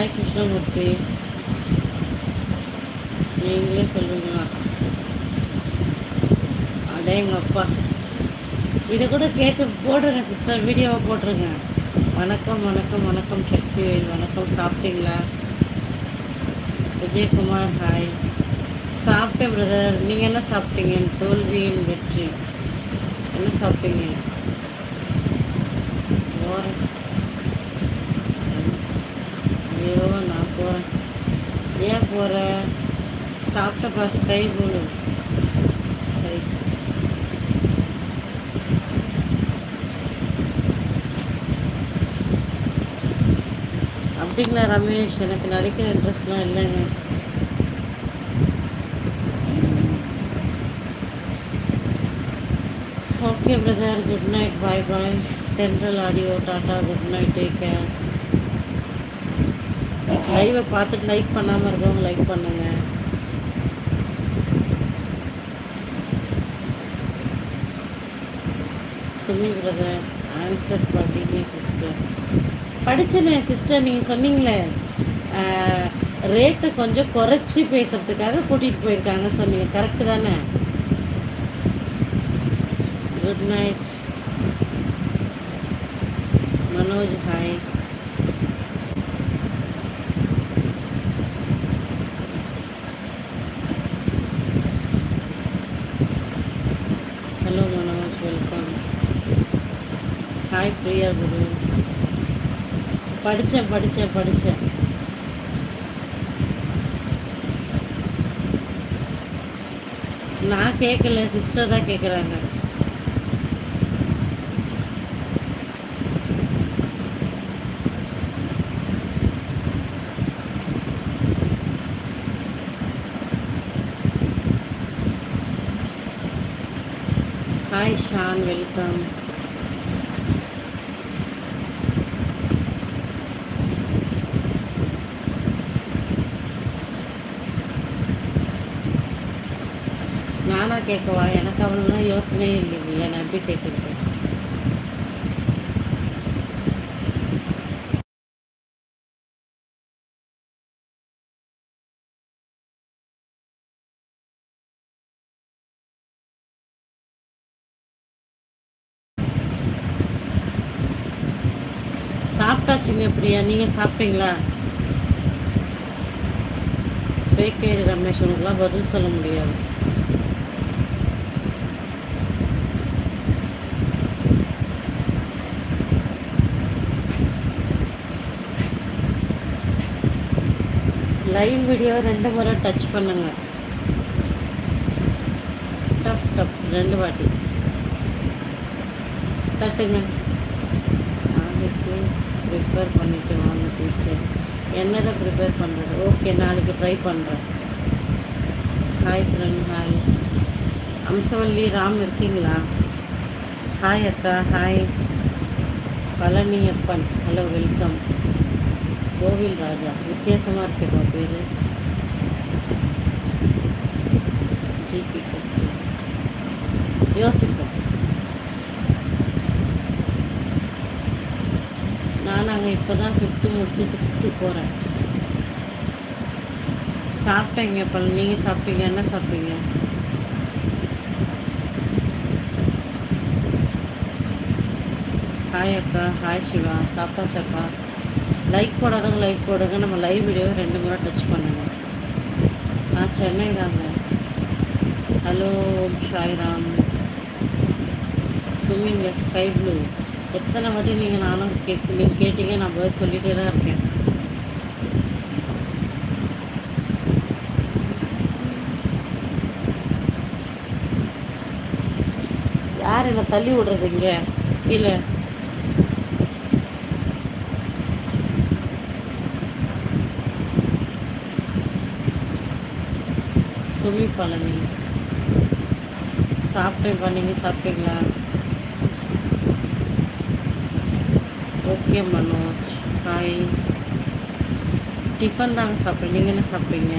Hi Krishnamurthy. நீங்களே சொல்லுங்களா? அதே எங்கள் அப்பா. இதை கூட கேட்டு போடுங்க சிஸ்டர் வீடியோவை போட்டுருங்க. வணக்கம் வணக்கம் வணக்கம் சக்திவேல் வணக்கம் சாப்பிட்டீங்களா? விஜயகுமார் ஹாய் சாப்பிட்டேன் பிரதர் நீங்கள் என்ன சாப்பிட்டீங்க? தோல்வியின் வெற்றி. என்ன சாப்பிட்டீங்க போகிறேன் ஐயோ நான் போகிறேன் ஏன் போகிற சாப்பிட்ட பஸ் கை சரி. அப்படிங்களா ரமேஷ்? எனக்கு நடிக்கிற இன்ட்ரெஸ்ட்லாம் இல்லைங்க. Okay brother good night bye bye central audio tata good night take care லைவை பார்த்துட்டு லைக் பண்ணாமல் இருக்கவங்க லைக் பண்ணுங்க. சுமி பிரதர் ஆன்சர் படிங்க சிஸ்டர் படிச்சேனே சிஸ்டர் நீங்கள் சொன்னீங்களே. ரேட்டை கொஞ்சம் குறைச்சி பேசுறதுக்காக கூட்டிகிட்டு போயிருக்காங்க சொன்னீங்க. கரெக்டு தானே? Good night Manoj hi hello Manoj welcome hi Priya Guru படித்தேன் படித்தேன் படித்தேன் நான் கேட்கல சிஸ்டர் தான் கேட்குறாங்க ஹாய் ஷான் வெல்கம் நானாக கேட்கவா? எனக்கு அவ்வளோலாம் யோசனையே இல்லைங்களே நான் எப்படி கேட்குறது? சாப்பிட்டாச்சுங்க பிரியா? நீங்கள் சாப்பிட்டீங்களா? ஃபேக் ஐடி ரமேஷ் உனக்குலாம் பதில் சொல்ல முடியாது. லைவ் வீடியோ ரெண்டு முறை டச் பண்ணுங்க. டப் டப் ரெண்டு வாட்டி. தட்டுங்க. நாளைக்கு ப்ரிப்பேர் பண்ணிட்டு வாங்க டீச்சர் என்னதை ப்ரிப்பேர் பண்ணுறது ஓகே நாளைக்கு ட்ரை பண்ணுறேன் hi friend hi Amsavalli Ram இருக்கீங்களா? ஹாய் அக்கா ஹாய் பழனியப்பன். ஹலோ வெல்கம் கோவில் ராஜா. வித்தியாசமாக இருக்கேப்பா பேர். ஜிபி கஸ்டி யோசிப்போம். நான் அங்கே இப்போ தான் ஃபிஃப்த்து முடிச்சு சிக்ஸ்த்து போகிறேன் சாப்பிட்டேங்க இப்போ நீங்கள் சாப்பிட்டீங்க என்ன சாப்பிட்டீங்க? ஹாய் அக்கா. ஹாய் சிவா. சாப்பிட்டாச்சாப்பா லைக் போடாதவங்க லைக் போடுங்க. நம்ம லைவ் வீடியோ ரெண்டு முறை டச் பண்ணுங்க. நான் சென்னை தாங்க. Hello Om Sairam swimming sky blue எத்தனை வாட்டி நீங்கள் நானும் கேட்க நீங்கள் கேட்டீங்க நான் போய் சொல்லிகிட்டே தான் இருக்கேன். யார் என்னை தள்ளி விடுறது இங்கே? கீழே. சுமி பழனி. சாப்பிட்டேன்ப்பா நீங்கள் சாப்பிட்டீங்களா? ஓகே மனோஜ் ஹாய் டிஃபன் தாங்க சாப்பிட்றேன் நீங்கள் என்ன சாப்பிட்டீங்க?